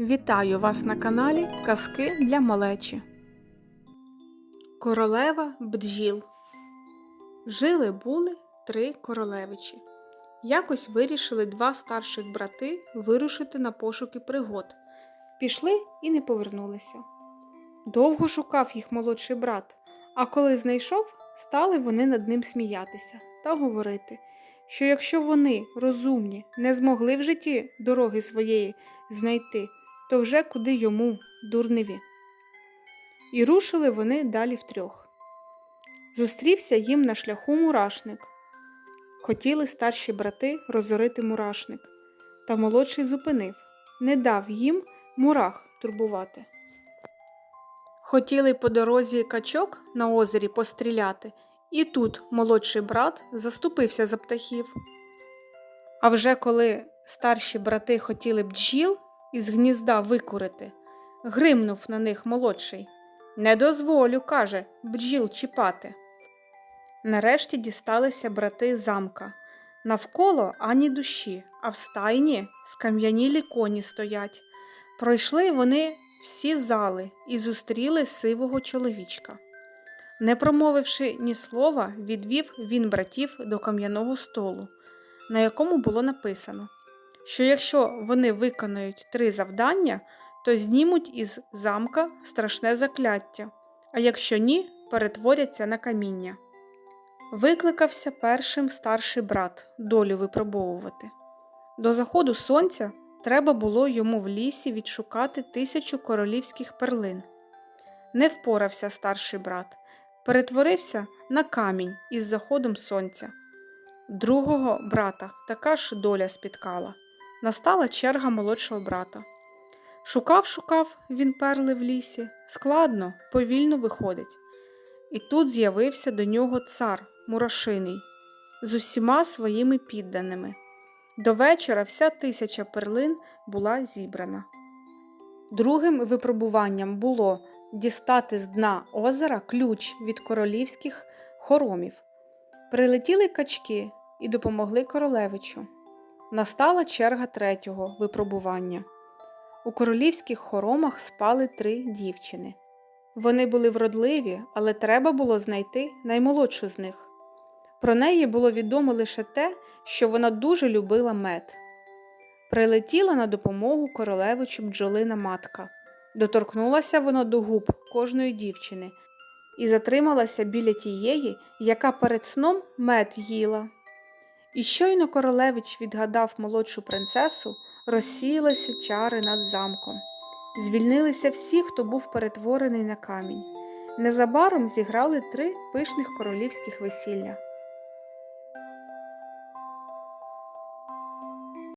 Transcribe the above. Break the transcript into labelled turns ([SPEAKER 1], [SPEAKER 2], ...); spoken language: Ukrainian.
[SPEAKER 1] Вітаю вас на каналі Казки для малечі. Королева бджіл. Жили були три королевичі. Якось вирішили два старших брати вирушити на пошуки пригод. Пішли і не повернулися. Довго шукав їх молодший брат, а коли знайшов, стали вони над ним сміятися та говорити, що якщо вони, розумні, не змогли в житті дороги своєї знайти, то вже куди йому, дурневі. І рушили вони далі втрьох. Зустрівся їм на шляху мурашник. Хотіли старші брати розорити мурашник, та молодший зупинив, не дав їм мурах турбувати. Хотіли по дорозі качок на озері постріляти, і тут молодший брат заступився за птахів. А вже коли старші брати хотіли бджіл із гнізда викурити, гримнув на них молодший. Не дозволю, каже, бджіл чіпати. Нарешті дісталися брати замка. Навколо ані душі, а в стайні скам'янілі коні стоять. Пройшли вони всі зали і зустріли сивого чоловічка. Не промовивши ні слова, відвів він братів до кам'яного столу, на якому було написано, що якщо вони виконають три завдання, то знімуть із замка страшне закляття, а якщо ні, перетворяться на каміння. Викликався першим старший брат долю випробовувати. До заходу сонця треба було йому в лісі відшукати тисячу королівських перлин. Не впорався старший брат, перетворився на камінь із заходом сонця. Другого брата така ж доля спіткала. Настала черга молодшого брата. Шукав, шукав він перли в лісі, складно, повільно виходить. І тут з'явився до нього цар Мурашиний з усіма своїми підданими. До вечора вся тисяча перлин була зібрана. Другим випробуванням було дістати з дна озера ключ від королівських хоромів. Прилетіли качки і допомогли королевичу. Настала черга третього випробування. У королівських хоромах спали три дівчини. Вони були вродливі, але треба було знайти наймолодшу з них. Про неї було відомо лише те, що вона дуже любила мед. Прилетіла на допомогу королевичу бджолина матка. Доторкнулася вона до губ кожної дівчини і затрималася біля тієї, яка перед сном мед їла. І щойно королевич відгадав молодшу принцесу, розсіялися чари над замком. Звільнилися всі, хто був перетворений на камінь. Незабаром зіграли три пишних королівських весілля.